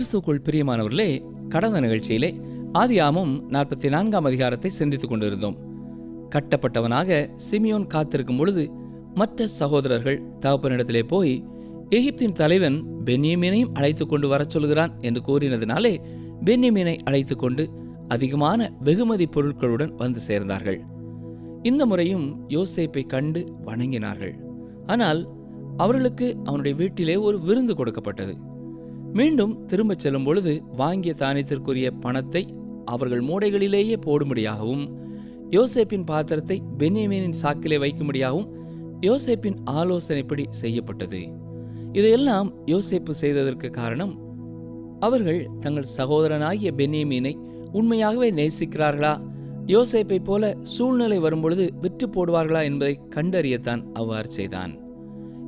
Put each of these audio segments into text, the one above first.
கிறிஸ்துக்குள் பிரியமானவர்களே கடந்த நிகழ்ச்சியிலே ஆதியாமும் நாற்பத்தி நான்காம் அதிகாரத்தை சிந்தித்துக் கொண்டிருந்தோம். கட்டப்பட்டவனாக சிமியோன் காத்திருக்கும் பொழுது மற்ற சகோதரர்கள் தகப்பனிடத்திலே போய் எகிப்தின் தலைவன் பென்யமீனையும் அழைத்துக் கொண்டு வரச் சொல்கிறான் என்று கூறினதினாலே பென்யமீனை அழைத்து கொண்டு அதிகமான வெகுமதி பொருட்களுடன் வந்து சேர்ந்தார்கள். இந்த முறையும் யோசேப்பை கண்டு வணங்கினார்கள். ஆனால் அவர்களுக்கு அவனுடைய வீட்டிலே ஒரு விருந்து கொடுக்கப்பட்டது. மீண்டும் திரும்பச் செல்லும் பொழுது வாங்கிய தானியத்திற்குரிய பணத்தை அவர்கள் மூடைகளிலேயே போடும்படியாகவும் யோசேப்பின் பாத்திரத்தை பென்யமீனின் சாக்கிலே வைக்கும்படியாகவும் யோசேப்பின் ஆலோசனைப்படி செய்யப்பட்டது. இதையெல்லாம் யோசேப்பு செய்ததற்கு காரணம் அவர்கள் தங்கள் சகோதரனாகிய பென்யமீனை உண்மையாகவே நேசிக்கிறார்களா? யோசேப்பை போல சூழ்நிலை வரும்பொழுது விற்று போடுவார்களா என்பதை கண்டறியத்தான் அவ்வாறு செய்தான்.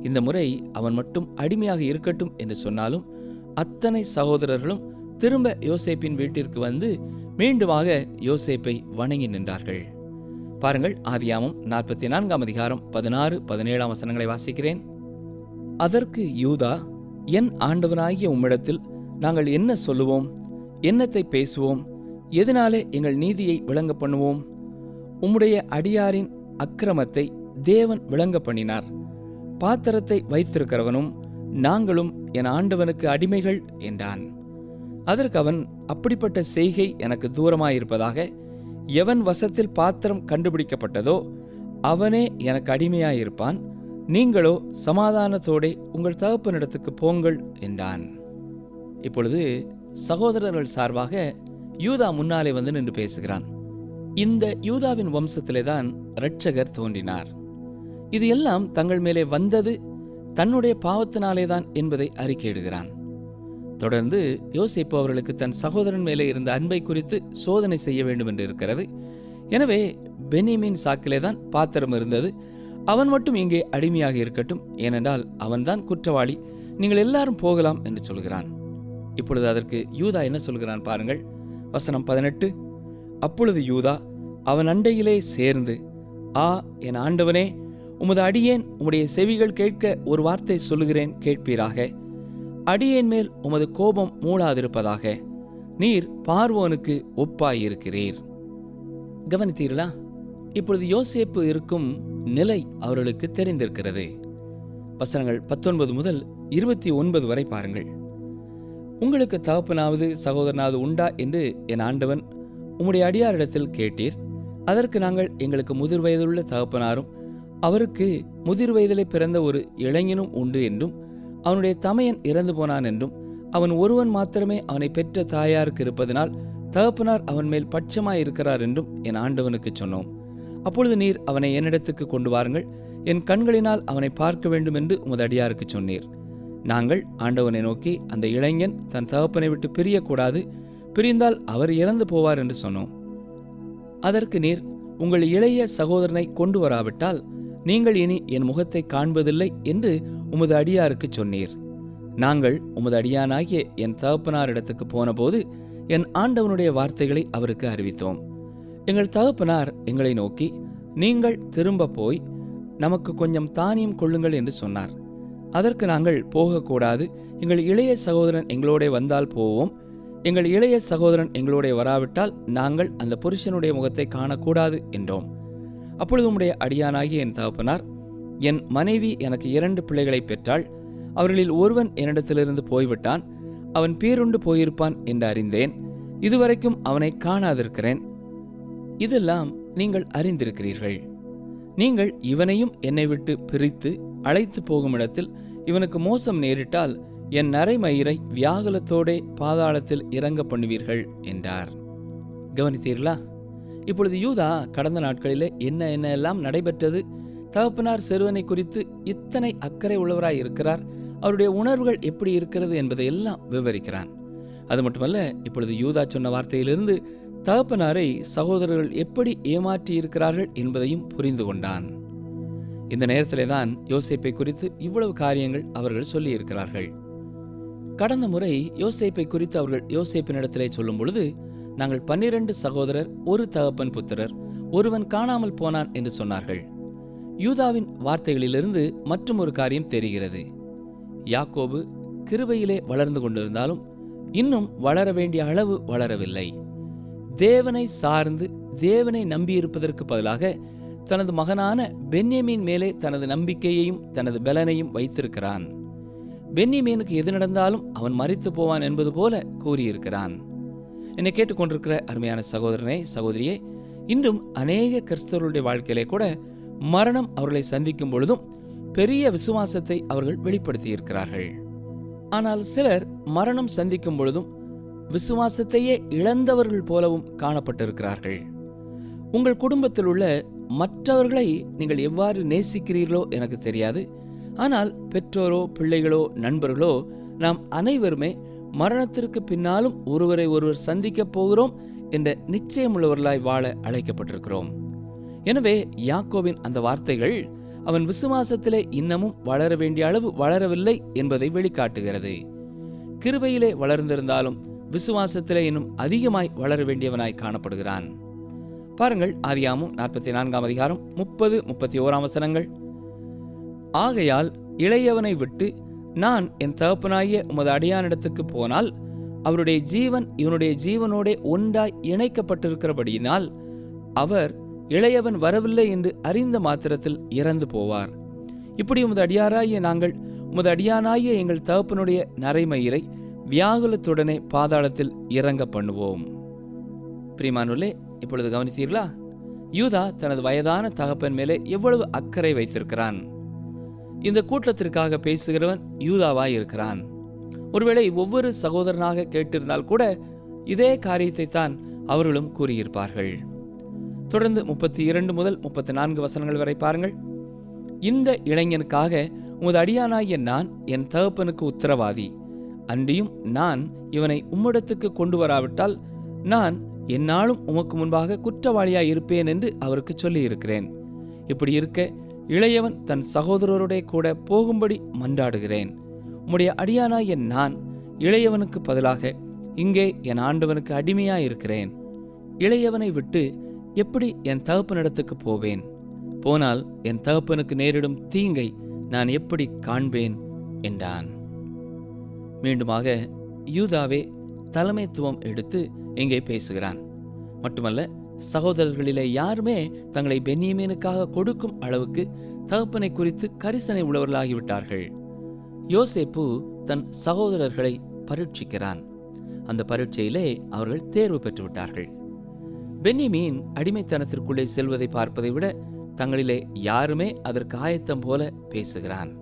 இந்த முறை அவன் மட்டும் அடிமையாக இருக்கட்டும் என்று சொன்னாலும் அத்தனை சகோதரர்களும் திரும்ப யோசேப்பின் வீட்டிற்கு வந்து மீண்டுமாக யோசேப்பை வணங்கி நின்றார்கள். பாருங்கள் ஆதியாமம் நாற்பத்தி நான்காம் அதிகாரம் பதினாறு பதினேழாம் வசனங்களை வாசிக்கிறேன். அதற்கு யூதா என் ஆண்டவனாகிய உம்மிடத்தில் நாங்கள் என்ன சொல்லுவோம்? என்னத்தை பேசுவோம்? எதனாலே எங்கள் நீதியை விளங்க பண்ணுவோம்? உம்முடைய அடியாரின் அக்கிரமத்தை தேவன் விளங்க பண்ணினார். பாத்திரத்தை வைத்திருக்கிறவனும் நாங்களும் என் ஆண்டவனுக்கு அடிமைகள் என்றான். அதற்கு அவன் அப்படிப்பட்ட செய்கை எனக்கு தூரமாயிருப்பதாக எவன் வசத்தில் பாத்திரம் கண்டுபிடிக்கப்பட்டதோ அவனே எனக்கு அடிமையாயிருப்பான். நீங்களோ சமாதானத்தோடே உங்கள் தகப்பனிடத்துக்கு போங்கள் என்றான். இப்பொழுது சகோதரர்கள் சார்பாக யூதா முன்னாலே வந்து நின்று பேசுகிறான். இந்த யூதாவின் வம்சத்திலே தான் இரட்சகர் தோன்றினார். இது எல்லாம் தங்கள் மேலே வந்தது தன்னுடைய பாவத்தினாலேதான் என்பதை அறிக்கையிடுகிறான். தொடர்ந்து யோசிப்பு அவர்களுக்கு தன் சகோதரன் மேலே இருந்த அன்பை குறித்து சோதனை செய்ய வேண்டும் என்று இருக்கிறது. எனவே பெனிமின் சாக்கிலே தான் பாத்திரம் இருந்தது. அவன் மட்டும் இங்கே அடிமையாக இருக்கட்டும். ஏனென்றால் அவன்தான் குற்றவாளி. நீங்கள் எல்லாரும் போகலாம் என்று சொல்கிறான். இப்பொழுது அதற்கு யூதா என்ன சொல்கிறான் பாருங்கள். வசனம் பதினெட்டு. அப்பொழுது யூதா அவன் அண்டையிலே சேர்ந்து ஆ என் ஆண்டவனே உமது அடியேன் உம்முடைய செவிகள் கேட்க ஒரு வார்த்தை சொல்லுகிறேன் கேட்பீராக. அடியேன் மேல் உமது கோபம் மூடாதிருப்பதாக. நீர் பார்வோனுக்கு ஒப்பாயிருக்கிறீர். கவனித்தீர்களா? இப்பொழுது யோசேப்பு இருக்கும் நிலை அவர்களுக்கு தெரிந்திருக்கிறது. வசனங்கள் பத்தொன்பது முதல் இருபத்தி ஒன்பது வரை பாருங்கள். உங்களுக்கு தகப்பனாவது சகோதரனாவது உண்டா என்று என் ஆண்டவன் உம்முடைய அடியாரிடத்தில் கேட்டீர். அதற்கு நாங்கள் எங்களுக்கு முதிர் வயதுள்ள தகப்பனாரும் அவருக்கு முதிர் வயதிலே பிறந்த ஒரு இளைஞனும் உண்டு என்றும் அவனுடைய தமையன் இறந்து போனான் என்றும் அவன் ஒருவன் மாத்திரமே அவனை பெற்ற தாயாருக்கு இருப்பதனால் தகப்பனார் அவன் மேல் பட்சமாய் இருக்கிறார் என்றும் என் ஆண்டவனுக்கு சொன்னோம். அப்பொழுது நீர் அவனை என்னிடத்துக்கு கொண்டு வாருங்கள். என் கண்களினால் அவனை பார்க்க வேண்டும் என்று உமதடியாருக்கு சொன்னீர். நாங்கள் ஆண்டவனை நோக்கி அந்த இளைஞன் தன் தகப்பனை விட்டு பிரியக்கூடாது பிரிந்தால் அவர் இறந்து போவார் என்று சொன்னோம். அதற்கு நீர் உங்கள் இளைய சகோதரனை கொண்டு வராவிட்டால் நீங்கள் இனி என் முகத்தை காண்பதில்லை என்று உமது அடியாருக்கு சொன்னீர். நாங்கள் உமது அடியானாகிய என் தகப்பனாரிடத்துக்கு போனபோது என் ஆண்டவனுடைய வார்த்தைகளை அவருக்கு அறிவித்தோம். எங்கள் தகப்பனார் எங்களை நோக்கி நீங்கள் திரும்ப போய் நமக்கு கொஞ்சம் தானியம் கொள்ளுங்கள் என்று சொன்னார். அதற்கு நாங்கள் போகக்கூடாது எங்கள் இளைய சகோதரன் எங்களோட வந்தால் போவோம். எங்கள் இளைய சகோதரன் எங்களோட வராவிட்டால் நாங்கள் அந்த புருஷனுடைய முகத்தை காணக்கூடாது என்றோம். அப்பொழுது உம்முடைய அடியானாகிய என் தகப்பனார் என் மனைவி எனக்கு இரண்டு பிள்ளைகளை பெற்றாள். அவர்களில் ஒருவன் என்னிடத்திலிருந்து போய்விட்டான். அவன் பேருண்டு போயிருப்பான் என்று அறிந்தேன். இதுவரைக்கும் அவனை காணாதிருக்கிறேன். இதெல்லாம் நீங்கள் அறிந்திருக்கிறீர்கள். நீங்கள் இவனையும் என்னை விட்டு பிரித்து அழைத்து போகும் இடத்தில் இவனுக்கு மோசம் நேரிட்டால் என் நரைமயிரை வியாகுலத்தோடே பாதாளத்தில் இறங்க பண்ணுவீர்கள் என்றார். கவனித்தீர்களா? இப்பொழுது யூதா கடந்த நாட்களிலே என்ன என்ன எல்லாம் நடைபெற்றது? தகப்பனார் சிறுவனை குறித்து இத்தனை அக்கறை உள்ளவராய் இருக்கிறார். அவருடைய உணர்வுகள் எப்படி இருக்கிறது என்பதை எல்லாம் விவரிக்கிறான். அது மட்டுமல்ல இப்பொழுது யூதா சொன்ன வார்த்தையிலிருந்து தகப்பனாரை சகோதரர்கள் எப்படி ஏமாற்றி இருக்கிறார்கள் என்பதையும் புரிந்து கொண்டான். இந்த நேரத்திலே தான் யோசேப்பை குறித்து இவ்வளவு காரியங்கள் அவர்கள் சொல்லியிருக்கிறார்கள். கடந்த முறை யோசேப்பை குறித்து அவர்கள் யோசேப்பினிடத்திலே சொல்லும் பொழுது நாங்கள் பன்னிரண்டு சகோதரர் ஒரு தகப்பன் புத்திரர் ஒருவன் காணாமல் போனான் என்று சொன்னார்கள். யூதாவின் வார்த்தைகளிலிருந்து மற்றும் ஒரு காரியம் தெரிகிறது. யாக்கோபு கிருபையிலே வளர்ந்து கொண்டிருந்தாலும் இன்னும் வளர வேண்டிய அளவு வளரவில்லை. தேவனை சார்ந்து தேவனை நம்பியிருப்பதற்கு பதிலாக தனது மகனான பென்யமீன் மேலே தனது நம்பிக்கையையும் தனது பலனையும் வைத்திருக்கிறான். பென்யமீனுக்கு எது நடந்தாலும் அவன் மறித்து போவான் என்பது போல கூறியிருக்கிறான். என்னை கேட்டுக்கொண்டிருக்கிற அருமையான சகோதரனே சகோதரியே இன்றும் அநேக கிறிஸ்தவர்களுடைய வாழ்க்கையிலே கூட மரணம் அவர்களை சந்திக்கும் பொழுதும் பெரிய விசுவாசத்தை அவர்கள் வெளிப்படுத்தியிருக்கிறார்கள். ஆனால் சிலர் மரணம் சந்திக்கும் பொழுதும் விசுவாசத்தையே இழந்தவர்கள் போலவும் காணப்பட்டிருக்கிறார்கள். உங்கள் குடும்பத்தில் உள்ள மற்றவர்களை நீங்கள் எவ்வாறு நேசிக்கிறீர்களோ எனக்கு தெரியாது. ஆனால் பெற்றோரோ பிள்ளைகளோ நண்பர்களோ நாம் அனைவருமே மரணத்திற்கு பின்னாலும் ஒருவரை ஒருவர் சந்திக்கப் போகிறோம் என்ற நிச்சயமுள்ளவர்களாய் வாழ அழைக்கப்பட்டிருக்கிறோம். எனவே யாக்கோவின் அந்த வார்த்தைகள் அவன் விசுவாசத்திலே இன்னமும் வளர வேண்டிய அளவு வளரவில்லை என்பதை வெளிக்காட்டுகிறது. கிருபையிலே வளர்ந்திருந்தாலும் விசுவாசத்திலே இன்னும் அதிகமாய் வளர வேண்டியவனாய் காணப்படுகிறான். பாருங்கள் ஆதியாமும் நாற்பத்தி நான்காம் அதிகாரம் முப்பது முப்பத்தி ஓராம் வசனங்கள். ஆகையால் இளையவனை விட்டு நான் என் தகப்பனாகிய உமது அடியானிடத்துக்கு போனால் அவருடைய ஜீவன் இவனுடைய ஜீவனோடே ஒன்றாய் இணைக்கப்பட்டிருக்கிறபடியினால் அவர் இளையவன் வரவில்லை என்று அறிந்த மாத்திரத்தில் இறந்து போவார். இப்படி உமது அடியாராகிய நாங்கள் உமது அடியானாகிய எங்கள் தகப்பனுடைய நரைமயிரை வியாகுலத்துடனே பாதாளத்தில் இறங்க பண்ணுவோம். பிரிமானுலே இப்பொழுது கவனித்தீர்களா? யூதா தனது வயதான தகப்பன் மேலே எவ்வளவு அக்கறை வைத்திருக்கிறான்? இந்த கூட்டத்திற்காக பேசுகிறவன் யூதாவாய் இருக்கிறான் ஒருவேளை ஒவ்வொரு சகோதரனாக கேட்டிருந்தால் கூட இதே காரியத்தை தான் அவர்களும் கூறியிருப்பார்கள். தொடர்ந்து முப்பத்தி இரண்டு முதல் முப்பத்தி நான்கு வசனங்கள் வரை பாருங்கள். இந்த இளைஞனுக்காக உமது அடியானாகிய நான் என் தகப்பனுக்கு உத்தரவாதி. அன்றியும் நான் இவனை உம்மிடத்துக்கு கொண்டு வராவிட்டால் நான் என்னாலும் உமக்கு முன்பாக குற்றவாளியாய் இருப்பேன் என்று அவருக்கு சொல்லியிருக்கிறேன். இப்படி இருக்க இளையவன் தன் சகோதரருடைய கூட போகும்படி மன்றாடுகிறேன். உம்முடைய அடியானாகிய நான் இளையவனுக்கு பதிலாக இங்கே என் ஆண்டவனுக்கு அடிமையாயிருக்கிறேன். இளையவனை விட்டு எப்படி என் தகப்பனிடத்துக்கு போவேன்? போனால் என் தகப்பனுக்கு நேரிடும் தீங்கை நான் எப்படி காண்பேன்? என்றான். மீண்டுமாக யூதாவே தலைமைத்துவம் எடுத்து இங்கே பேசுகிறான். மட்டுமல்ல சகோதரர்களிலே யாருமே தங்களை பென்னியமீனுக்காக கொடுக்கும் அளவுக்கு தகப்பனை குறித்து கரிசனை உள்ளவர்களாகிவிட்டார்கள். யோசேப்பு தன் சகோதரர்களை பரீட்சிக்கிறான். அந்த பரீட்சையிலே அவர்கள் தேர்வு பெற்றுவிட்டார்கள். பென்னிமீன் அடிமைத்தனத்திற்குள்ளே செல்வதை பார்ப்பதை விட தங்களிலே யாருமே அதற்கு ஆயத்தம் போல பேசுகிறான்.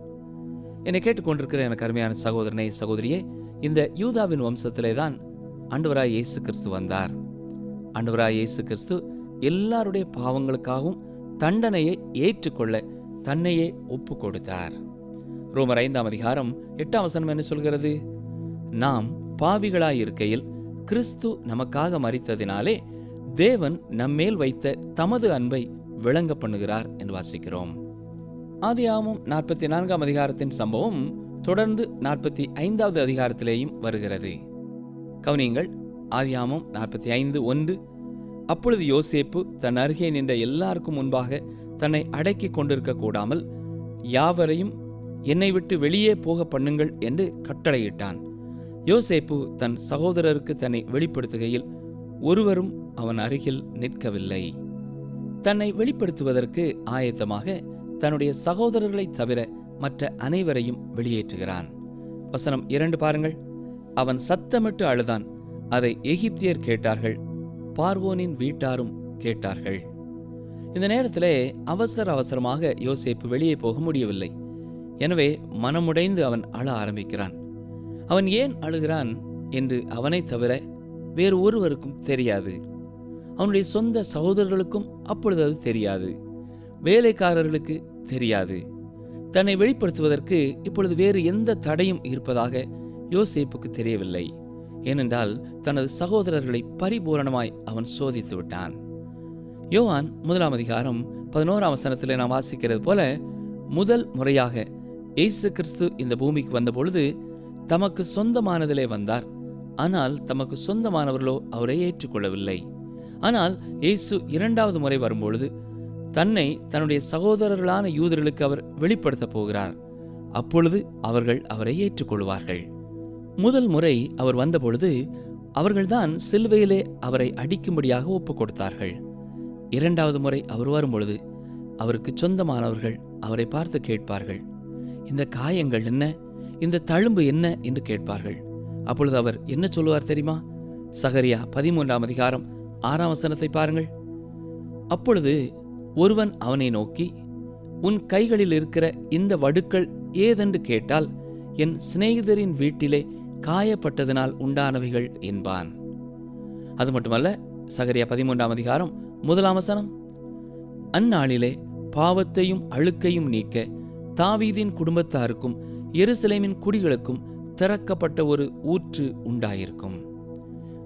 என்னை கேட்டுக்கொண்டிருக்கிற எனக்கு அருமையான சகோதரனே சகோதரியே இந்த யூதாவின் வம்சத்திலே தான் அண்டவராய் இயேசு கிறிஸ்து வந்தார். ஆண்டவராய் இயேசு கிறிஸ்து எல்லாருடைய பாவங்களுக்காகவும் தண்டனையை ஏற்றுக்கொள்ள தன்னையே ஒப்பு கொடுத்தார் ரோமர் ஐந்தாம் அதிகாரம் எட்டாம் வசனம் என்ன சொல்கிறது? நாம் பாவிகளாய் இருக்கையில் கிறிஸ்து நமக்காக மரித்ததினாலே தேவன் நம்மேல் வைத்த தமது அன்பை விளங்க பண்ணுகிறார் என்று வாசிக்கிறோம். ஆதியாமம் நாற்பத்தி நான்காம் அதிகாரத்தின் சம்பவம் தொடர்ந்து நாற்பத்தி ஐந்தாவது அதிகாரத்திலேயும் வருகிறது. கவனியங்கள் ஆதியாமம் நாற்பத்தி ஐந்து ஒன்று. அப்பொழுது யோசேப்பு தன் அருகே நின்ற எல்லாருக்கும் முன்பாக தன்னை அடக்கி கொண்டிருக்க கூடாமல் யாவரையும் என்னை விட்டு வெளியே போக பண்ணுங்கள் என்று கட்டளையிட்டான். யோசேப்பு தன் சகோதரருக்கு தன்னை வெளிப்படுத்துகையில் ஒருவரும் அவன் அருகில் நிற்கவில்லை. தன்னை வெளிப்படுத்துவதற்கு ஆயத்தமாக தன்னுடைய சகோதரர்களைத் தவிர மற்ற அனைவரையும் வெளியேற்றுகிறான். வசனம் இரண்டு பாருங்கள். அவன் சத்தமிட்டு அழுதான். அதை எகிப்தியர் கேட்டார்கள் பார்வோனின் வீட்டாரும் கேட்டார்கள். இந்த நேரத்திலே அவசர அவசரமாக யோசேப்பு வெளியே போக முடியவில்லை. எனவே மனமுடைந்து அவன் அழ ஆரம்பிக்கிறான். அவன் ஏன் அழுகிறான் என்று அவனைத் தவிர வேறு ஒருவருக்கும் தெரியாது. அவனுடைய சொந்த சகோதரர்களுக்கும் அப்பொழுது அது தெரியாது. வேலைக்காரர்களுக்கு தெரியாது. தன்னை வெளிப்படுத்துவதற்கு இப்பொழுது வேறு எந்த தடையும் இருப்பதாக யோசேப்புக்கு தெரியவில்லை. ஏனென்றால் தனது சகோதரர்களை பரிபூரணமாய் அவன் சோதித்து விட்டான். யோவான் முதலாம் அதிகாரம் பதினோராம் வசனத்தில் நாம் வாசிக்கிறது போல முதல் முறையாக இயேசு கிறிஸ்து இந்த பூமிக்கு வந்தபொழுது தமக்கு சொந்தமானதிலே வந்தார். ஆனால் தமக்கு சொந்தமானவர்களோ அவரை ஏற்றுக்கொள்ளவில்லை. ஆனால் இயேசு இரண்டாவது முறை வரும்பொழுது தன்னை தன்னுடைய சகோதரர்களான யூதர்களுக்கு அவர் வெளிப்படுத்தப் போகிறார். அப்பொழுது அவர்கள் அவரை ஏற்றுக்கொள்வார்கள். முதல் முறை அவர் வந்தபொழுது அவர்கள்தான் சிலுவையிலே அவரை அடிக்கும்படியாக ஒப்புக் கொடுத்தார்கள் இரண்டாவது முறை அவர் வரும்பொழுது அவருக்கு சொந்தமானவர்கள் அவரை பார்த்து கேட்பார்கள். இந்த காயங்கள் என்ன? இந்த தழும்பு என்ன? என்று கேட்பார்கள். அப்பொழுது அவர் என்ன சொல்லுவார் தெரியுமா? சகரியா பதிமூன்றாம் அதிகாரம் ஆறாம் வசனத்தை பாருங்கள். அப்பொழுது ஒருவன் அவனை நோக்கி உன் கைகளில் இருக்கிற இந்த வடுக்கள் ஏதென்று கேட்டால் என் சிநேகிதரின் வீட்டிலே காயப்பட்டதனால் உண்டானவைகள் என்பான். அது மட்டுமல்ல சகரியா பதிமூன்றாம் அதிகாரம் முதலாம் வசனம். அந்நாளிலே பாவத்தையும் அழுக்கையும் நீக்க தாவீதின் குடும்பத்தாருக்கும் எருசலேமின் குடிகளுக்கும் திறக்கப்பட்ட ஒரு ஊற்று உண்டாயிருக்கும்.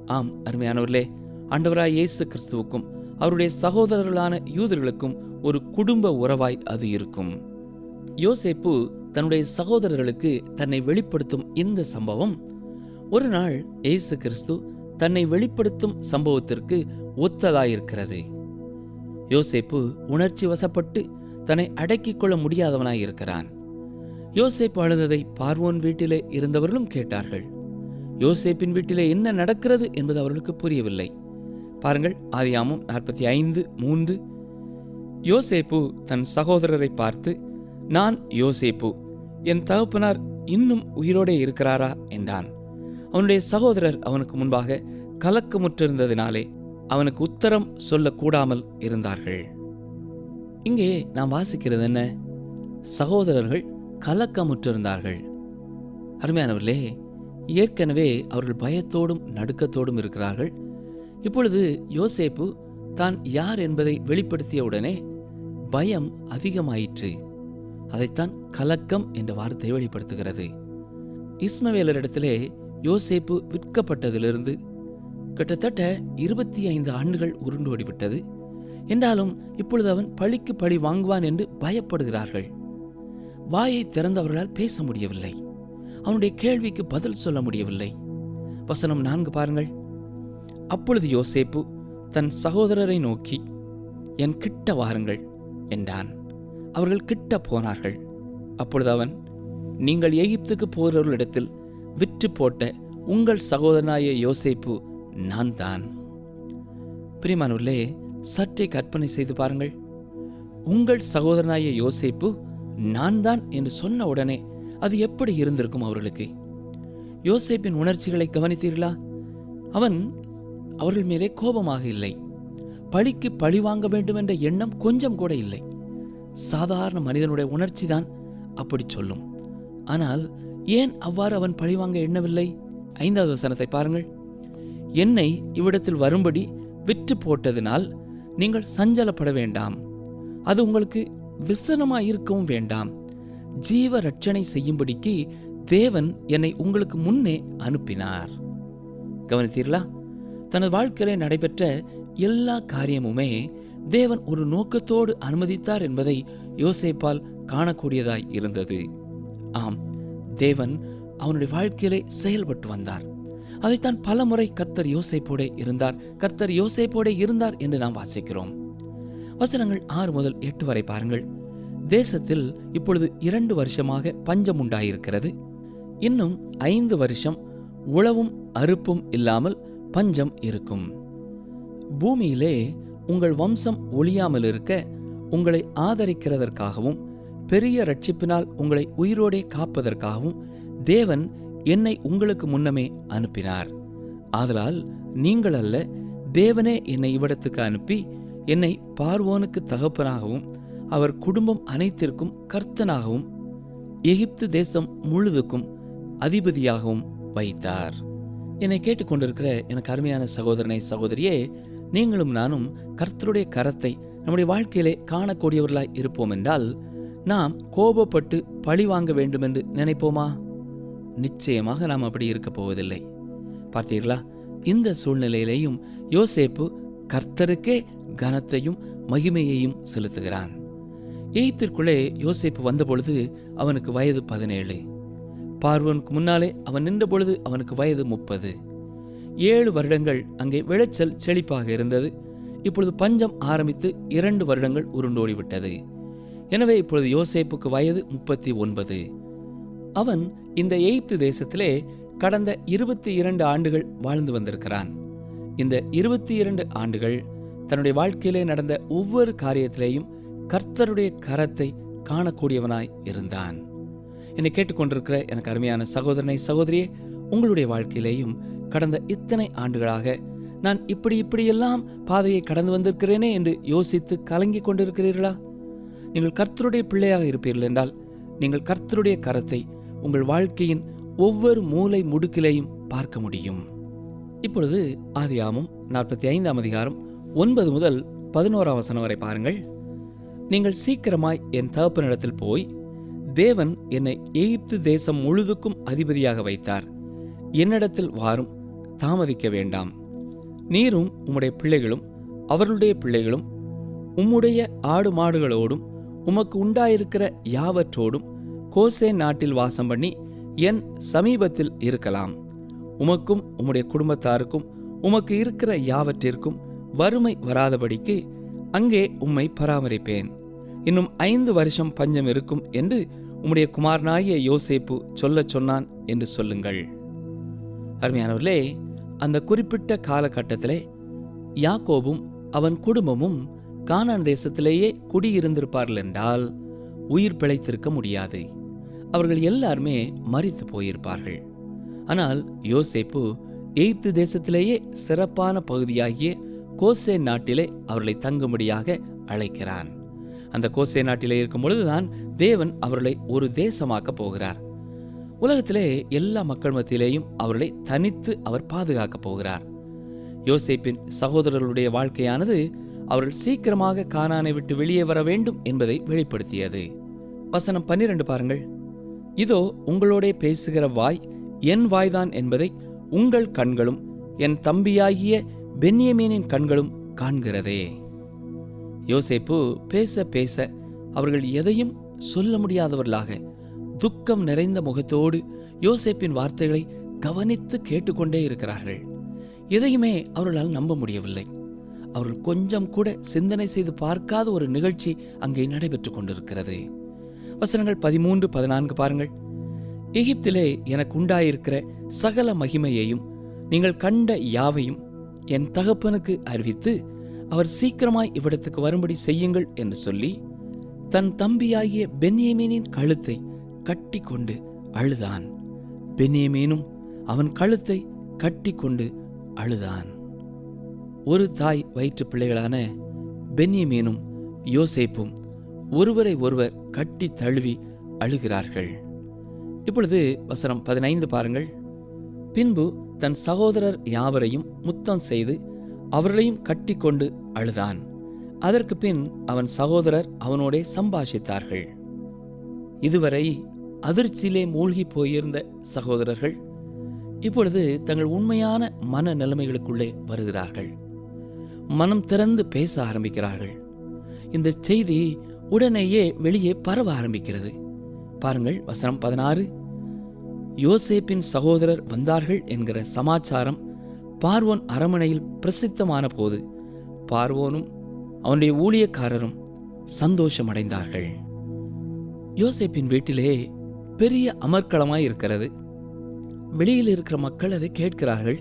ஆம் அருமையானவர்களே ஆண்டவராய் இயேசு கிறிஸ்துவுக்கும் அவருடைய சகோதரர்களான யூதர்களுக்கும் ஒரு குடும்ப உறவாய் அது இருக்கும். யோசேப்பு தன்னுடைய சகோதரர்களுக்கு தன்னை வெளிப்படுத்தும் இந்த சம்பவம். ஒரு நாள் இயேசு கிறிஸ்து தன்னை வெளிப்படுத்தும் சம்பவத்திற்கு ஒத்ததாயிருக்கிறது. யோசேப்பு உணர்ச்சி வசப்பட்டு தன்னை அடக்கிக் கொள்ள முடியாதவனாயிருக்கிறான் யோசேப்பு அழுததை பார்வோன் வீட்டிலே இருந்தவர்களும் கேட்டார்கள். யோசேப்பின் வீட்டிலே என்ன நடக்கிறது என்பது அவர்களுக்கு புரியவில்லை. பாருங்கள் ஆதியாமம் நாற்பத்தி ஐந்து மூன்று. யோசேப்பு தன் சகோதரரை பார்த்து நான் யோசேப்பு என் தகப்பனார் இன்னும் உயிரோடே இருக்கிறாரா? என்றான். அவனுடைய சகோதரர் அவனுக்கு முன்பாக கலக்கமுற்றிருந்ததினாலே அவனுக்கு உத்தரம் சொல்லக்கூடாமல் இருந்தார்கள். இங்கே நாம் வாசிக்கிறது என்ன? சகோதரர்கள் கலக்கமுற்றிருந்தார்கள். அருமையானவர்களே ஏற்கனவே அவர்கள் பயத்தோடும் நடுக்கத்தோடும் இருக்கிறார்கள். இப்பொழுது யோசேப்பு தான் யார் என்பதை வெளிப்படுத்திய உடனே பயம் அதிகமாயிற்று. அதைத்தான் கலக்கம் என்ற வார்த்தை வெளிப்படுத்துகிறது. இஸ்மவேலரிடத்திலே யோசேப்பு விற்கப்பட்டதிலிருந்து கிட்டத்தட்ட இருபத்தி ஐந்து ஆண்டுகள் உருண்டோடிவிட்டது என்றாலும் இப்பொழுது அவன் பழிக்கு பழி வாங்குவான் என்று பயப்படுகிறார்கள். வாயை திறந்தவர்களால் பேச முடியவில்லை. அவனுடைய கேள்விக்கு பதில் சொல்ல முடியவில்லை. வசனம் நான்கு பாருங்கள். அப்பொழுது யோசேப்பு தன் சகோதரரை நோக்கி என் கிட்ட வாருங்கள் என்றான். அவர்கள் கிட்ட போனார்கள். அப்பொழுது அவன் நீங்கள் எகிப்துக்கு போகிறவர்களிடத்தில் விற்று போட்ட உங்கள் சகோதரனாய யோசேப்பு நான் தான். பிரிமானுள்ளே சற்றே கற்பனை செய்து பாருங்கள். உங்கள் சகோதரனாய யோசேப்பு நான் தான் என்று சொன்ன உடனே அது எப்படி இருந்திருக்கும் அவர்களுக்கு? யோசேப்பின் உணர்ச்சிகளை கவனித்தீர்களா? அவன் அவர்கள் மேலே கோபமாக இல்லை. பழிக்கு பழி வாங்க வேண்டும் என்ற எண்ணம் கொஞ்சம் கூட இல்லை. சாதாரண மனிதனுடைய உணர்ச்சி தான் அப்படி சொல்லும். ஆனால் ஏன் அவ்வாறு அவன் பழிவாங்க எண்ணவில்லை? ஐந்தாவது வசனத்தை பாருங்கள். என்னை இவ்விடத்தில் வரும்படி விற்று போட்டதினால் நீங்கள் சஞ்சலப்பட வேண்டாம். அது உங்களுக்கு விசனமாயிருக்கவும் வேண்டாம். ஜீவ ரட்சணை செய்யும்படிக்கு தேவன் என்னை உங்களுக்கு முன்னே அனுப்பினார். கவனித்தீர்களா? தனது வாழ்க்கையில் நடைபெற்ற எல்லா காரியமுமே தேவன் ஒரு நோக்கத்தோடு அனுமதித்தார் என்பதை யோசேப்பால் காணக்கூடியதாய் இருந்தது. ஆம் தேவன் அவனுடைய வாழ்க்கையிலே செயல்பட்டு வந்தார். அதைத்தான் பல முறை கர்த்தர் யோசைப்போட இருந்தார். கர்த்தர் யோசேப்போடே இருந்தார் என்று நாம் வாசிக்கிறோம். வசனங்கள் ஆறு முதல் எட்டு வரை பாருங்கள். தேசத்தில் இப்பொழுது இரண்டு வருஷமாக பஞ்சம் உண்டாயிருக்கிறது. இன்னும் ஐந்து வருஷம் உழவும் அறுப்பும் இல்லாமல் பஞ்சம் இருக்கும். பூமியிலே உங்கள் வம்சம் ஒழியாமல் இருக்க உங்களை ஆதரிக்கிறதற்காகவும் பெரிய ரட்சிப்பினால் உங்களை உயிரோடே காப்பதற்காகவும் தேவன் என்னை உங்களுக்கு முன்னமே அனுப்பினார். ஆதலால் நீங்கள் அல்ல தேவனே என்னை இவ்விடத்துக்கு அனுப்பி என்னை பார்வோனுக்கு தகப்பனாகவும் அவர் குடும்பம் அனைத்திற்கும் கர்த்தனாகவும் எகிப்து தேசம் முழுதுக்கும் அதிபதியாகவும் வைத்தார். என்னை கேட்டுக்கொண்டிருக்கிற எனக்கு அருமையான சகோதரனை சகோதரியே நீங்களும் நானும் கர்த்தருடைய கரத்தை நம்முடைய வாழ்க்கையிலே காணக்கூடியவர்களாய் இருப்போம் என்றால் நாம் கோபப்பட்டு பழி வாங்க வேண்டும் என்று நினைப்போமா? நிச்சயமாக நாம் அப்படி இருக்க போவதில்லை. பார்த்தீர்களா? இந்த சூழ்நிலையிலேயும் யோசேப்பு கர்த்தருக்கே கனத்தையும் மகிமையையும் செலுத்துகிறான். எய்த்திற்குள்ளே யோசேப்பு வந்தபொழுது அவனுக்கு வயது பதினேழு. பார்வனுக்கு முன்னாலே அவன் நின்ற பொழுது அவனுக்கு வயது முப்பது. ஏழு வருடங்கள் அங்கே விளைச்சல் செழிப்பாக இருந்தது. இப்பொழுது பஞ்சம் ஆரம்பித்து இரண்டு வருடங்கள் உருண்டோடிவிட்டது. எனவே இப்பொழுது யோசேப்புக்கு வயது முப்பத்தி ஒன்பது. அவன் இந்த எய்த்து தேசத்திலே கடந்த இருபத்தி இரண்டு ஆண்டுகள் வாழ்ந்து வந்திருக்கிறான். இந்த இருபத்தி இரண்டு ஆண்டுகள் தன்னுடைய வாழ்க்கையிலே நடந்த ஒவ்வொரு காரியத்திலேயும் கர்த்தருடைய கரத்தை காணக்கூடியவனாய் இருந்தான். என்னை கேட்டுக்கொண்டிருக்கிற எனக்கு அருமையான சகோதரனை சகோதரியே உங்களுடைய வாழ்க்கையிலேயும் கடந்த இத்தனை ஆண்டுகளாக நான் இப்படி இப்படியெல்லாம் பாதையை கடந்து வந்திருக்கிறேனே என்று யோசித்து கலங்கிக் கொண்டிருக்கிறீர்களா? நீங்கள் கர்த்தருடைய பிள்ளையாக இருப்பீர்கள் என்றால் நீங்கள் கர்த்தருடைய கரத்தை உங்கள் வாழ்க்கையின் ஒவ்வொரு மூலை முடுக்கிலையும் பார்க்க முடியும். இப்பொழுது ஆதியாமம் நாற்பத்தி ஐந்தாம் அதிகாரம் ஒன்பது முதல் பதினோராம் வசனம் வரை பாருங்கள். நீங்கள் சீக்கிரமாய் என் தகப்பனிடத்தில் போய் தேவன் என்னை எகிப்து தேசம் முழுதுக்கும் அதிபதியாக வைத்தார். என்னிடத்தில் வாரும் தாமதிக்க வேண்டாம். நீரும் உம்முடைய பிள்ளைகளும் அவர்களுடைய பிள்ளைகளும் உம்முடைய ஆடு மாடுகளோடும் உமக்கு உண்டாயிருக்கிற யாவற்றோடும் கோசே நாட்டில் வாசம் பண்ணி என் சமீபத்தில் இருக்கலாம். உமக்கும் உம்முடைய குடும்பத்தாருக்கும் உமக்கு இருக்கிற யாவற்றிற்கும் வறுமை வராதபடிக்கு அங்கே உம்மை பராமரிப்பேன். இன்னும் ஐந்து வருஷம் பஞ்சம் இருக்கும் என்று உம்முடைய குமாரனாகிய யோசேப்பு சொல்லச் சொன்னான் என்று சொல்லுங்கள். அருமையானவர்களே அந்த குறிப்பிட்ட காலகட்டத்திலே யாக்கோபும் அவன் குடும்பமும் கானான் தேசத்திலேயே குடியிருந்திருப்பார்கள் என்றால் உயிர் பிழைத்திருக்க முடியாது. அவர்கள் எல்லாருமே மறித்து போயிருப்பார்கள். ஆனால் யோசேப்பு எகிப்து தேசத்திலேயே சிறப்பான பகுதியாகிய கோசே நாட்டிலே அவர்களை தங்கும்படியாக அழைக்கிறான். அந்த கோசே நாட்டிலே இருக்கும் பொழுதுதான் தேவன் அவர்களை ஒரு தேசமாக்க போகிறார். உலகத்திலே எல்லா மக்கள் மத்தியிலேயும் அவர்களை தனித்து அவர் பாதுகாக்கப் போகிறார். யோசேப்பின் சகோதரர்களுடைய வாழ்க்கையானது அவர்கள் சீக்கிரமாக கானானை விட்டு வெளியே வர வேண்டும் என்பதை வெளிப்படுத்தியது. வசனம் பன்னிரண்டு பாருங்கள். இதோ உங்களோடே பேசுகிற வாய் என் வாய்தான் என்பதை உங்கள் கண்களும் என் தம்பியாகிய பென்யமீனின் கண்களும் காண்கிறதே. யோசேப்பு பேச பேச அவர்கள் எதையும் சொல்ல முடியாதவர்களாக துக்கம் நிறைந்த முகத்தோடு யோசேப்பின் வார்த்தைகளை கவனித்து கேட்டுக்கொண்டே இருக்கிறார்கள். எதையுமே அவர்களால் நம்ப முடியவில்லை. அவர்கள் கொஞ்சம் கூட சிந்தனை செய்து பார்க்காத ஒரு நிகழ்ச்சி அங்கே நடைபெற்றுக் கொண்டிருக்கிறது. வசனங்கள் பதிமூன்று பதினான்கு பாருங்கள். எகிப்திலே எனக்கு உண்டாயிருக்கிற சகல மகிமையையும் நீங்கள் கண்ட யாவையும் என் தகப்பனுக்கு அறிவித்து அவர் சீக்கிரமாய் இவ்விடத்துக்கு வரும்படி செய்யுங்கள் என்று சொல்லி தன் தம்பியாகிய பென்யமீனின் கழுத்தை கட்டி கொண்டு அழுதான். பெனியமேனும் அவன் கழுத்தை கட்டி கொண்டு அழுதான். ஒரு தாய் வயிற்று பிள்ளைகளான பென்யமீனும் யோசேப்பும் ஒருவரை ஒருவர் கட்டி தழுவி அழுகிறார்கள். இப்பொழுது வசனம் பதினைந்து பாருங்கள். பின்பு தன் சகோதரர் யாவரையும் முத்தம் செய்து அவர்களையும் கட்டிக்கொண்டு அழுதான். அதற்கு பின் அவன் சகோதரர் அவனோடே சம்பாஷித்தார்கள். இதுவரை அதிர்ச்சியிலே மூழ்கி போயிருந்த சகோதரர்கள் இப்பொழுது தங்கள் உண்மையான மன நிலைமைகளுக்குள்ளே வருகிறார்கள். மனம் திறந்து பேச ஆரம்பிக்கிறார்கள். இந்த செய்தி உடனேயே வெளியே பரவ ஆரம்பிக்கிறது. பாருங்கள் வசனம் பதினாறு. யோசேப்பின் சகோதரர் வந்தார்கள் என்கிற சமாச்சாரம் பார்வோன் அரமனையில் பிரசித்தமான போது பார்வோனும் அவனுடைய ஊழியக்காரரும் சந்தோஷமடைந்தார்கள். யோசேப்பின் வீட்டிலே பெரிய அமர்க்களமாய் இருக்கிறது. வெளியில் இருக்கிற மக்கள் அதை கேட்கிறார்கள்.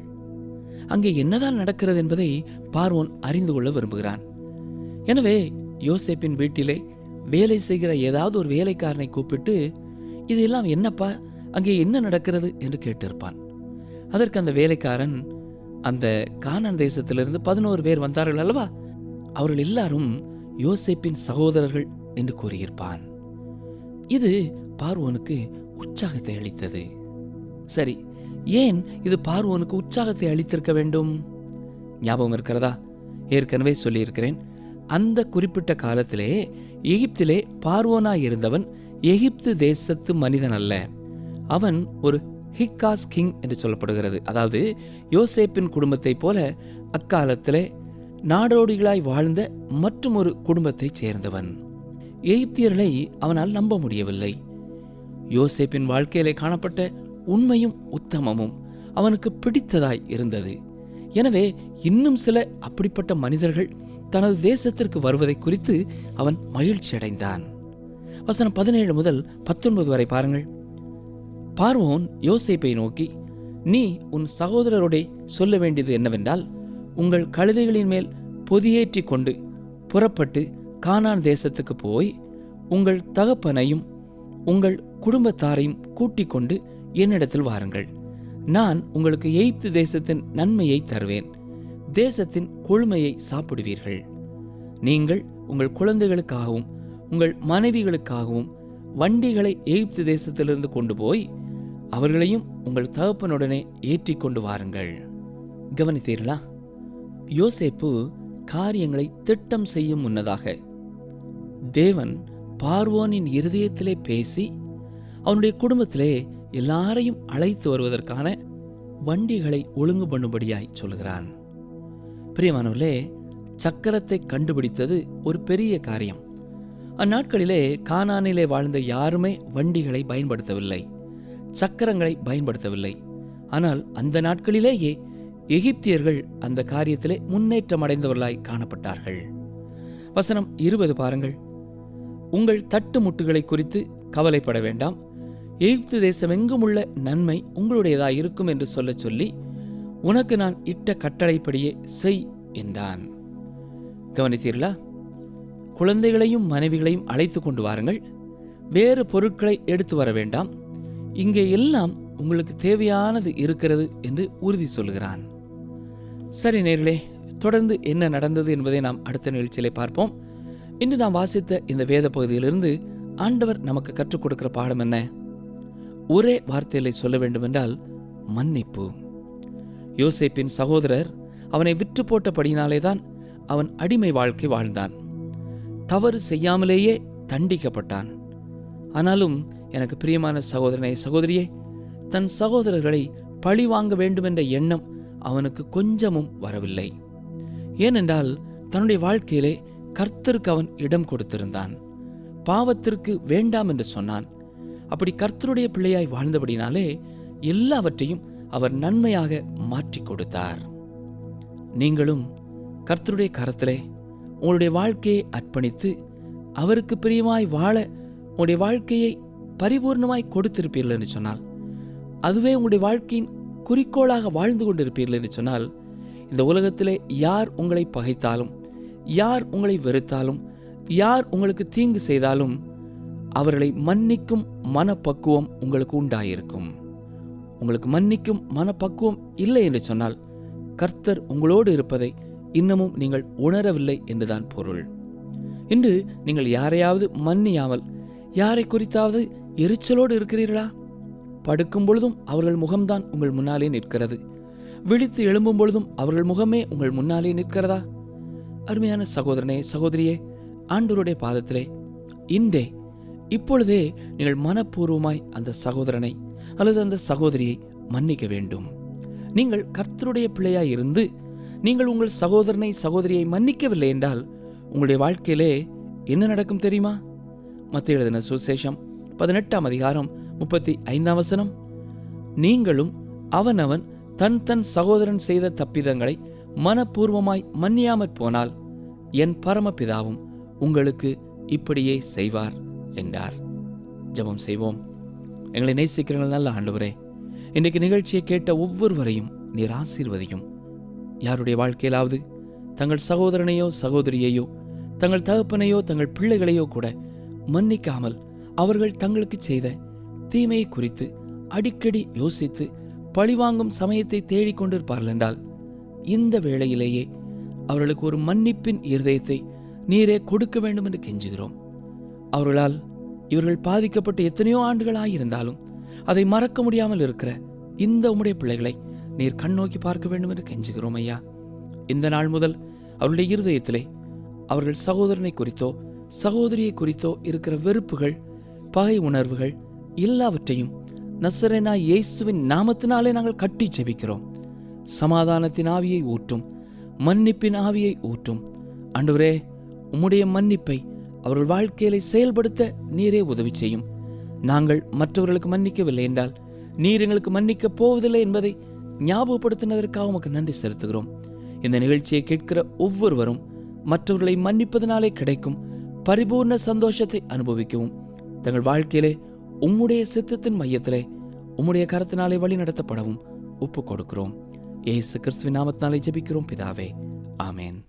அங்கே என்னதான் நடக்கிறது என்பதை பார்வோன் அறிந்து கொள்ள விரும்புகிறான். எனவே யோசேப்பின் வீட்டிலே வேலை செய்கிற ஏதாவது ஒரு வேலைக்காரனை கூப்பிட்டு இதெல்லாம் என்னப்பா அங்கே என்ன நடக்கிறது? என்று கேட்டிருப்பான். அதற்கு அந்த வேலைக்காரன் அந்த கானான் தேசத்திலிருந்து பதினோரு பேர் வந்தார்கள் அல்லவா? அவர்கள் எல்லாரும் யோசேப்பின் சகோதரர்கள் என்று கூறியிருப்பான். இது பார்வோனுக்கு உற்சாகத்தை அளித்தது. சரி ஏன் இது பார்வோனுக்கு உற்சாகத்தை அளித்திருக்க வேண்டும்? ஞாபகம் இருக்கிறதா? ஏற்கனவே சொல்லியிருக்கிறேன். அந்த குறிப்பிட்ட காலத்திலே எகிப்திலே பார்வோனாய் இருந்தவன் எகிப்து தேசத்து மனிதன் அல்ல. அவன் ஒரு ஹிக்காஸ் கிங் என்று சொல்லப்படுகிறது. அதாவது யோசேப்பின் குடும்பத்தைப் போல அக்காலத்திலே நாடோடிகளாய் வாழ்ந்த மற்றும் ஒரு குடும்பத்தைச் சேர்ந்தவன். எகிப்தியர்களை அவனால் நம்ப முடியவில்லை. யோசேப்பின் வாழ்க்கையிலே காணப்பட்ட உண்மையும் உத்தமமும் அவனுக்கு பிடித்ததாய் இருந்தது. எனவே இன்னும் சில அப்படிப்பட்ட மனிதர்கள் தனது தேசத்திற்கு வருவதை குறித்து அவன் மகிழ்ச்சி அடைந்தான். வசனம் பதினேழு முதல் பத்தொன்பது வரை பாருங்கள். பார்வோன் யோசேப்பை நோக்கி நீ உன் சகோதரரோடே சொல்ல வேண்டியது என்னவென்றால் உங்கள் கழுதைகளின் மேல் பொதியேற்றி கொண்டு புறப்பட்டு கானான் தேசத்துக்கு போய் உங்கள் தகப்பனையும் உங்கள் குடும்பத்தாரையும் கூட்டிக் கொண்டு என்னிடத்தில் வாருங்கள். நான் உங்களுக்கு எய்ப்து தேசத்தின் நன்மையை தருவேன். தேசத்தின் கொழுமையை சாப்பிடுவீர்கள். நீங்கள் உங்கள் குழந்தைகளுக்காகவும் உங்கள் மனைவிகளுக்காகவும் வண்டிகளை எகிப்து தேசத்திலிருந்து கொண்டு போய் அவர்களையும் உங்கள் தகப்பனுடனே ஏற்றிக் கொண்டு வாருங்கள். கவனித்தீர்களா? யோசேப்பு காரியங்களை திட்டம் செய்யும் முன்னதாக தேவன் பார்வோனின் இருதயத்திலே பேசி அவனுடைய குடும்பத்திலே எல்லாரையும் அழைத்து வருவதற்கான வண்டிகளை ஒழுங்கு பண்ணும்படியாய் சொல்கிறான் பிரியமானவர்களே சக்கரத்தை கண்டுபிடித்தது ஒரு பெரிய காரியம். அந்நாட்களிலே கானானிலே வாழ்ந்த யாருமே வண்டிகளை பயன்படுத்தவில்லை சக்கரங்களை பயன்படுத்தவில்லை. ஆனால் அந்த நாட்களிலேயே எகிப்தியர்கள் அந்த காரியத்திலே முன்னேற்றம் அடைந்தவர்களாய் காணப்பட்டார்கள். வசனம் இருபது பாருங்கள். உங்கள் தட்டு முட்டுகளை குறித்து கவலைப்பட வேண்டாம். எகிப்து தேசம் எங்குமுள்ள நன்மை உங்களுடையதாய் இருக்கும் என்று சொல்லச் சொல்லி உனக்கு நான் இட்ட கட்டளைப்படியே செய் என்றான். கவனித்தீர்களா? குழந்தைகளையும் மனைவிகளையும் அழைத்து கொண்டு வாருங்கள். வேறு பொருட்களை எடுத்து வர வேண்டாம். இங்கே எல்லாம் உங்களுக்கு தேவையானது இருக்கிறது என்று உறுதி சொல்கிறான். சரி நேர்களே தொடர்ந்து என்ன நடந்தது என்பதை நாம் அடுத்த நிகழ்ச்சியிலே பார்ப்போம். இன்று நாம் வாசித்த இந்த வேத பகுதியிலிருந்து ஆண்டவர் நமக்கு கற்றுக் கொடுக்கிற பாடம் என்ன? ஒரே வார்த்தைகளை சொல்ல வேண்டுமென்றால் மன்னிப்பு. யோசேப்பின் சகோதரர் அவனை விற்று போட்டபடியினாலேதான் அவன் அடிமை வாழ்க்கை வாழ்ந்தான். தவறு செய்யாமலேயே தண்டிக்கப்பட்டான். ஆனாலும் எனக்கு பிரியமான சகோதரனை சகோதரியே தன் சகோதரர்களை பழி வாங்க வேண்டுமென்ற எண்ணம் அவனுக்கு கொஞ்சமும் வரவில்லை. ஏனென்றால் தன்னுடைய வாழ்க்கையிலே கர்த்தருக்கு அவன் இடம் கொடுத்திருந்தான். பாவத்திற்கு வேண்டாம் என்று சொன்னான். அப்படி கர்த்தருடைய பிள்ளையாய் வாழ்ந்தபடினாலே எல்லாவற்றையும் அவர் நன்மையாக மாற்றி கொடுத்தார். நீங்களும் கர்த்தருடைய கரத்திலே உங்களுடைய வாழ்க்கையை அர்ப்பணித்து அவருக்கு பிரியமாய் வாழ உங்களுடைய வாழ்க்கையை பரிபூர்ணமாய் கொடுத்திருப்பீர்கள் என்று சொன்னால் அதுவே உங்களுடைய வாழ்க்கையின் குறிக்கோளாக வாழ்ந்து கொண்டிருப்பீர்கள் என்று சொன்னால் இந்த உலகத்திலே யார் உங்களை பகைத்தாலும் யார் உங்களை வெறுத்தாலும் யார் உங்களுக்கு தீங்கு செய்தாலும் அவர்களை மன்னிக்கும் மனப்பக்குவம் உங்களுக்கு உண்டாயிருக்கும். உங்களுக்கு மன்னிக்கும் மனப்பக்குவம் இல்லை என்று சொன்னால் கர்த்தர் உங்களோடு இருப்பதை இன்னமும் நீங்கள் உணரவில்லை என்றுதான் பொருள். இன்று நீங்கள் யாரையாவது மன்னியாமல் யாரை குறித்தாவது எரிச்சலோடு இருக்கிறீர்களா? படுக்கும் பொழுதும் அவர்கள் முகம்தான் உங்கள் முன்னாலே நிற்கிறது. விழித்து எழும்பும் பொழுதும் அவர்கள் முகமே உங்கள் முன்னாலே நிற்கிறதா? அருமையான சகோதரனே சகோதரியே ஆண்டோருடைய பாதத்திலே இன்றே இப்பொழுதே நீங்கள் மனப்பூர்வமாய் அந்த சகோதரனை அல்லது அந்த சகோதரியை மன்னிக்க வேண்டும். நீங்கள் கர்த்தருடைய பிள்ளையாய் இருந்து நீங்கள் உங்கள் சகோதரனை சகோதரியை மன்னிக்கவில்லை என்றால் உங்களுடைய வாழ்க்கையிலே என்ன நடக்கும் தெரியுமா? மத்திய எழுதின சுசேஷம் பதினெட்டாம் அதிகாரம் முப்பத்தி ஐந்தாம் வசனம். நீங்களும் அவனவன் தன் தன் சகோதரன் செய்த தப்பிதங்களை மனப்பூர்வமாய் மன்னியாமற் போனால் என் பரமபிதாவும் உங்களுக்கு இப்படியே செய்வார் என்றார். ஜெபம் செய்வோம். எங்களை நேசிக்கிறீர்கள் நல்ல ஆண்டவரே இன்றைக்கு நிகழ்ச்சியை கேட்ட ஒவ்வொருவரையும் நீர் ஆசீர்வதியும். யாருடைய வாழ்க்கையிலாவது தங்கள் சகோதரனையோ சகோதரியையோ தங்கள் தகப்பனையோ தங்கள் பிள்ளைகளையோ கூட மன்னிக்காமல் அவர்கள் தங்களுக்கு செய்த தீமையை குறித்து அடிக்கடி யோசித்து பழிவாங்கும் சமயத்தை தேடிக் கொண்டிருப்பார்கள் என்றால் இந்த வேளையிலேயே அவர்களுக்கு ஒரு மன்னிப்பின் இருதயத்தை நீரே கொடுக்க வேண்டும் என்று கெஞ்சுகிறோம். அவர்களால் இவர்கள் பாதிக்கப்பட்டு எத்தனையோ ஆண்டுகளாயிருந்தாலும் அதை மறக்க முடியாமல் இருக்கிற இந்த உம்முடைய பிள்ளைகளை நீர் கண்ணோக்கி பார்க்க வேண்டும் என்று கெஞ்சுகிறோம் ஐயா. இந்த நாள் முதல் அவருடைய இருதயத்திலே அவர்கள் சகோதரனை குறித்தோ சகோதரியை குறித்தோ இருக்கிற வெறுப்புகள் பகை உணர்வுகள் எல்லாவற்றையும் நசரேனா இயேசுவின் நாமத்தினாலே நாங்கள் கட்டி ஜெபிக்கிறோம். சமாதானத்தின் ஆவியை ஊற்றும் மன்னிப்பின் ஆவியை ஊற்றும். அன்றுவரே உம்முடைய மன்னிப்பை அவர்கள் வாழ்க்கையிலே செயல்படுத்த நீரே உதவி செய்யும். நாங்கள் மற்றவர்களுக்கு மன்னிக்கவில்லை என்றால் நீர் எங்களுக்கு மன்னிக்கப் போவதில்லை என்பதை ஞாபகப்படுத்தினதற்காக உமக்கு நன்றி செலுத்துகிறோம். இந்த நிகழ்ச்சியை கேட்கிற ஒவ்வொருவரும் மற்றவர்களை மன்னிப்பதனாலே கிடைக்கும் பரிபூர்ண சந்தோஷத்தை அனுபவிக்கவும். தங்கள் வாழ்க்கையிலே உம்முடைய சித்தத்தின் மையத்திலே உம்முடைய கரத்தினாலே வழி நடத்தப்படவும் ஒப்பு கொடுக்கிறோம். ஏசு கிறிஸ்துவின் நாமத்தினாலே ஜெபிக்கிறோம் பிதாவே. ஆமேன்.